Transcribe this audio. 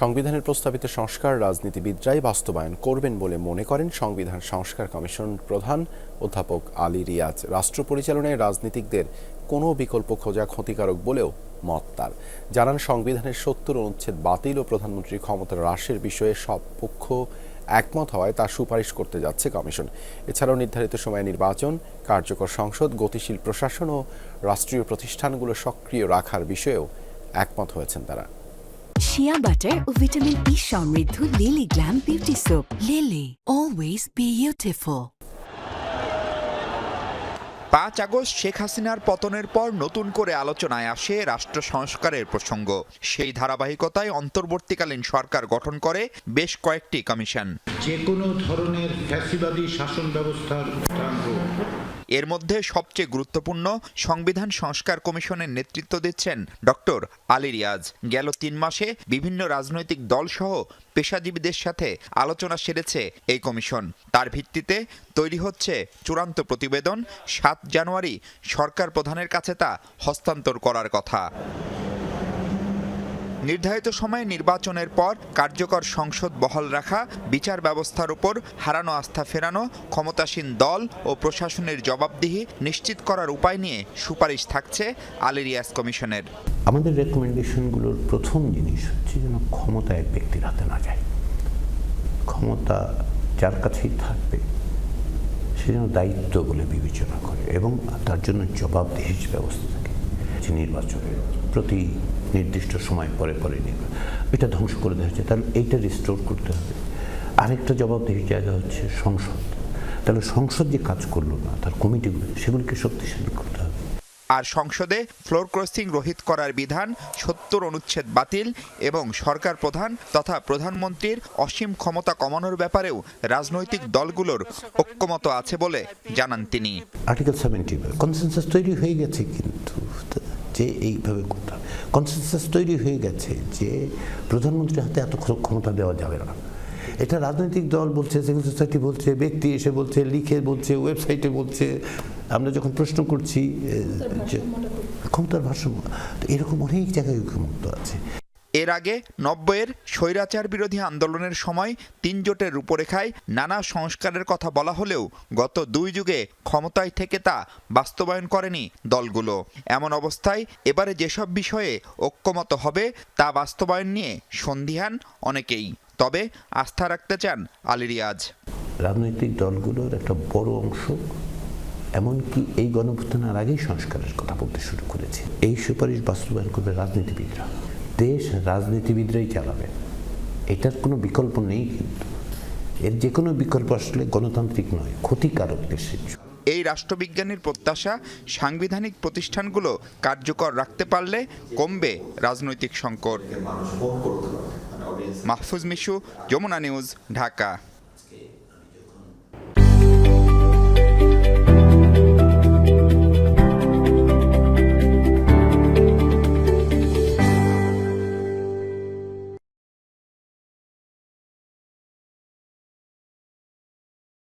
সংবিধানের প্রস্তাবিত সংস্কার রাজনীতিবিদরাই বাস্তবায়ন করবেন বলে মনে করেন সংবিধান সংস্কার কমিশন প্রধান অধ্যাপক আলী রিয়াজ। রাষ্ট্র পরিচালনায় রাজনীতিকদের কোনো বিকল্প খোঁজা ক্ষতিকারক বলেও মত তার। জানান, সংবিধানের সত্তর অনুচ্ছেদ বাতিল ও প্রধানমন্ত্রীর ক্ষমতা হ্রাসের বিষয়ে সব পক্ষ একমত হওয়ায় তা সুপারিশ করতে যাচ্ছে কমিশন। এছাড়াও নির্ধারিত সময়ে নির্বাচন, কার্যকর সংসদ, গতিশীল প্রশাসন ও রাষ্ট্রীয় প্রতিষ্ঠানগুলো সক্রিয় রাখার বিষয়েও একমত হয়েছেন তারা। শিয়া বাটার ও ভিটামিন ই সমৃদ্ধ Lily Glam beauty soap Lily always beautiful পাঁচ আগস্ট শেখ হাসিনার পতনের পর নতুন করে আলোচনায় আসে রাষ্ট্র সংস্কারের প্রসঙ্গ। সেই ধারাবাহিকতায় অন্তর্বর্তীকালীন সরকার গঠন করে বেশ কয়েকটি কমিশন। যে কোনো ধরনের ফ্যাসিবাদী শাসন ব্যবস্থার এর মধ্যে সবচেয়ে গুরুত্বপূর্ণ সংবিধান সংস্কার কমিশনের নেতৃত্ব দিচ্ছেন ডক্টর আলী রিয়াজ। গেল তিন মাসে বিভিন্ন রাজনৈতিক দলসহ পেশাজীবীদের সাথে আলোচনা সেরেছে এই কমিশন। তার ভিত্তিতে তৈরি হচ্ছে চূড়ান্ত প্রতিবেদন, সাত জানুয়ারি সরকার প্রধানের কাছে তা হস্তান্তর করার কথা। নির্ধারিত সময়ে নির্বাচনের পর কার্যকর সংসদ বহাল রাখা, বিচার ব্যবস্থার উপর হারানো আস্থা ফেরানো, ক্ষমতাসীন দল ও প্রশাসনের জবাবদিহি নিশ্চিত করার উপায় নিয়ে সুপারিশ থাকছে আলেরিয়াস কমিশনের। আমাদের রেকমেন্ডেশনগুলোর প্রথম জিনিস হচ্ছে যেন ক্ষমতা এক ব্যক্তির হাতে না যায়। ক্ষমতা যার কাছেই থাকবে, সে যেন দায়িত্ব বলে বিবেচনা করে এবং তার জন্য জবাবদিহির ব্যবস্থা থাকে। যে নির্বাচনে প্রতি নির্দিষ্ট সময় পরে পরে নির্বাচন এটা ধ্বংস করে দেওয়া হচ্ছে তাহলে এইটা রিস্টোর করতে হবে। আরেকটা জবাবদিহির জায়গা হচ্ছে সংসদ। তাহলে সংসদ যে কাজ করল না তার কমিটিগুলো সেগুলিকে শক্তিশালী করতে হবে। আর সংসদে ফ্লোর ক্রসিং রোহিত করার বিধান সত্তর অনুচ্ছেদ বাতিল এবং সরকার প্রধান তথা প্রধানমন্ত্রীর অসীম ক্ষমতা কমানোর ব্যাপারেও রাজনৈতিক দলগুলোর ঐক্যমত আছে বলে জানান তিনি। আর্টিকেল সেভেন্টি কনসেনসাস তৈরি হয়ে গেছে কিন্তু। যে এইভাবে করতে হবে কনসেনসাস তৈরি হয়ে গেছে যে প্রধানমন্ত্রীর হাতে এত ক্ষমতা দেওয়া যাবে না। এটা রাজনৈতিক দল বলছে সিভিল সোসাইটি বলছে ব্যক্তি এসে বলছে লিখে বলছে ওয়েবসাইটে বলছে। আমরা যখন প্রশ্ন করছি যে ক্ষমতার ভারসাম্য এরকম অনেক জায়গায় ঐক্যমুক্ত আছে। এর আগে নব্বইয়ের স্বৈরাচার বিরোধী আন্দোলনের সময় তিন জোটের রূপরেখায় নানা সংস্কারের কথা বলা হলেও গত দুই যুগে ক্ষমতায় থেকে তা বাস্তবায়ন করেনি দলগুলো। এমন অবস্থায় এবারে যেসব বিষয়ে ঐক্যমত হবে তা বাস্তবায়ন নিয়ে সন্ধিহান অনেকেই। তবে আস্থা রাখতে চান আলী রিয়াজ। রাজনৈতিক দলগুলোর একটা বড় অংশ এমনকি এই গণভুত্থানের আগেই সংস্কারের কথা বলতে শুরু করেছে। এই সুপারিশ বাস্তবায়ন করবে রাজনীতিবিদরা। দেশ রাজনীতিবিদরাই চালাবে। এটার কোনো বিকল্প নেই কিন্তু। এর যে কোনো বিকল্প আসলে গণতান্ত্রিক নয় ক্ষতিকারক দেশের জন্য। এই রাষ্ট্রবিজ্ঞানের প্রত্যাশা সাংবিধানিক প্রতিষ্ঠানগুলো কার্যকর রাখতে পারলে কমবে রাজনৈতিক সংকট। মাহফুজ মিশু যমুনা নিউজ ঢাকা।